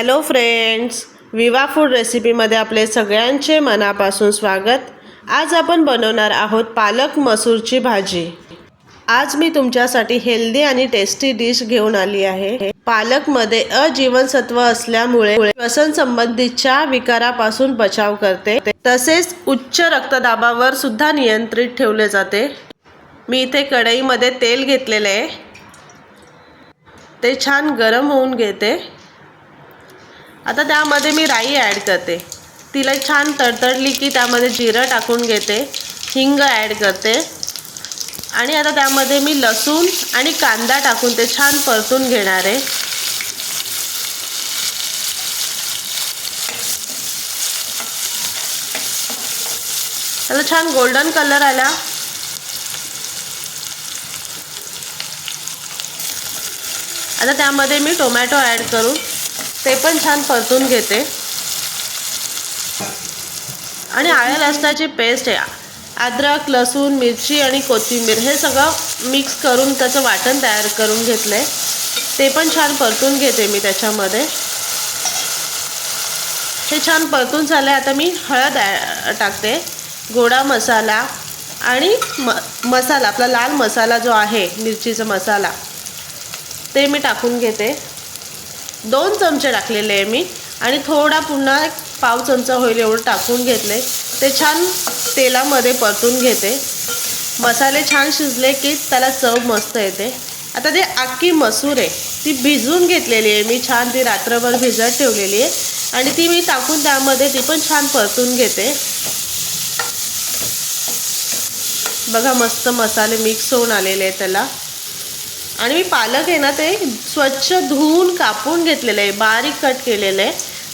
Hello friends विवा food रेसिपीमध्ये आपले सगळ्यांचे मनापासून स्वागत. आज आपण बनवणार आहोत पालक मसूरची भाजी. आज मी तुमच्यासाठी हेल्दी आणि टेस्टी डिश घेऊन आली आहे. पालकमध्ये अजीवनसत्व असल्यामुळे श्वसन संबंधीच्या विकारापासून बचाव करते. तसेच उच्च रक्तदाबावर सुद्धा नियंत्रित ठेवले जाते. मी इथे कढईमध्ये तेल घेतलेले आहे. ते छान गरम होऊन घेते. आता त्यामध्ये मी राई ॲड करते. तिला छान तडतडली की त्यामध्ये जिरं टाकून घेते. हिंग ॲड करते. आणि आता त्यामध्ये मी लसूण आणि कांदा टाकून ते छान परतून घेणार आहे. त्याला छान गोल्डन कलर आला. आता त्यामध्ये मी टोमॅटो ॲड करून ते पण छान परतून घेते. आणि आळ्या लसणाची पेस्ट आहे. अद्रक लसूण मिरची आणि कोथिंबीर हे सगळं मिक्स करून त्याचं वाटण तयार करून घेतलं. आहे ते पण छान परतून घेते मी त्याच्यामध्ये. हे छान परतून झालं आता मी हळद टाकते. गोडा मसाला आणि म मसाला आपला लाल मसाला जो आहे मिरचीचा मसाला ते मी टाकून घेते. दोन चमचे टाकलेले आहे मी. आणि थोडा पुन्हा एक पाव चमचा होईल एवढं टाकून घेतले. ते छान तेलामध्ये परतून घेते. मसाले छान शिजले की त्याला चव मस्त येते. आता ते अख्खी मसूर आहे ती भिजवून घेतलेली आहे मी. छान ती रात्रभर भिजत ठेवलेली आहे. आणि ती मी टाकून त्यामध्ये ती पण छान परतून घेते. बघा मस्त मसाले मिक्स होऊन आलेले आहे त्याला. आणि मी पालक आहे ना ते स्वच्छ धुवून कापून घेतलेलं आहे बारीक कट केलेलं आहे.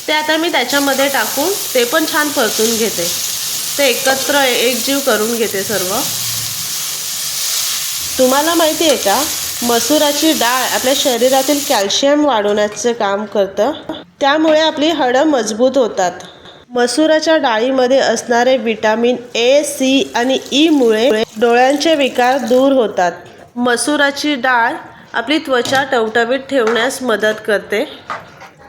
ते आता मी त्याच्यामध्ये टाकून ते पण छान परतून घेते. ते एकत्र एकजीव करून घेते सर्व. तुम्हाला माहिती आहे का मसुराची डाळ आपल्या शरीरातील कॅल्शियम वाढवण्याचे काम करतं. त्यामुळे आपली हाडं मजबूत होतात. मसुराच्या डाळीमध्ये असणारे विटामिन ए सी आणि ईमुळे डोळ्यांचे विकार दूर होतात. मसुराची डाळ आपली त्वचा टवटवीत ठेवण्यास मदत करते.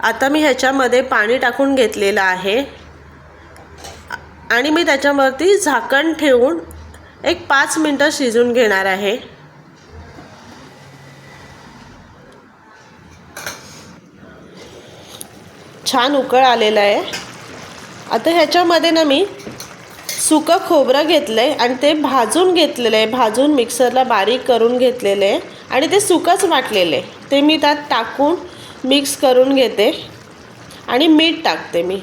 आता मी ह्याच्यामध्ये पाणी टाकून घेतलेलं आहे. आणि मी त्याच्यावरती झाकण ठेवून एक पाच मिनटं शिजून घेणार आहे. छान उकळ आलेला आहे. आता ह्याच्यामध्ये ना मी सुकं खोबरं घेतलं आहे आणि ते भाजून घेतलेलं आहे. भाजून मिक्सरला बारीक करून घेतलेलं आहे. आणि ते सुकंच वाटलेलं आहे. ते मी त्यात टाकून मिक्स करून घेते. आणि मीठ टाकते मी.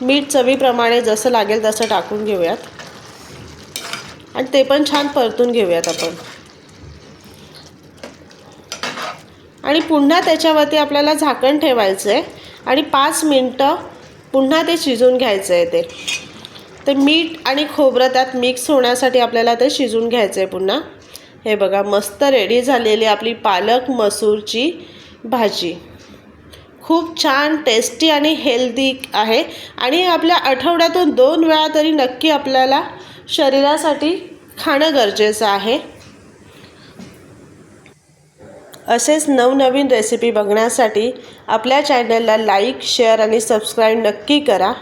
मीठ चवीप्रमाणे जसं लागेल तसं टाकून घेऊयात. आणि ते पण छान परतून घेऊयात आपण. आणि पुन्हा त्याच्यावरती आपल्याला झाकण ठेवायचं आहे आणि पाच मिनटं पुन्हा ते शिजून घ्यायचं आहे ते. ते मीठ आणि खोबरं त्यात मिक्स होण्यासाठी आपल्याला ते शिजून घ्यायचं आहे पुन्हा. हे बघा मस्त रेडी झालेली आपली पालक मसूरची भाजी. खूप छान टेस्टी आणि हेल्दी आहे. आणि आपल्या आठवड्यातून दोन वेळा तरी नक्की आपल्याला शरीरासाठी खाणं गरजेचं आहे. असेच नवनवीन रेसिपी बघण्यासाठी आपल्या चॅनलला लाईक शेअर आणि सबस्क्राईब नक्की करा.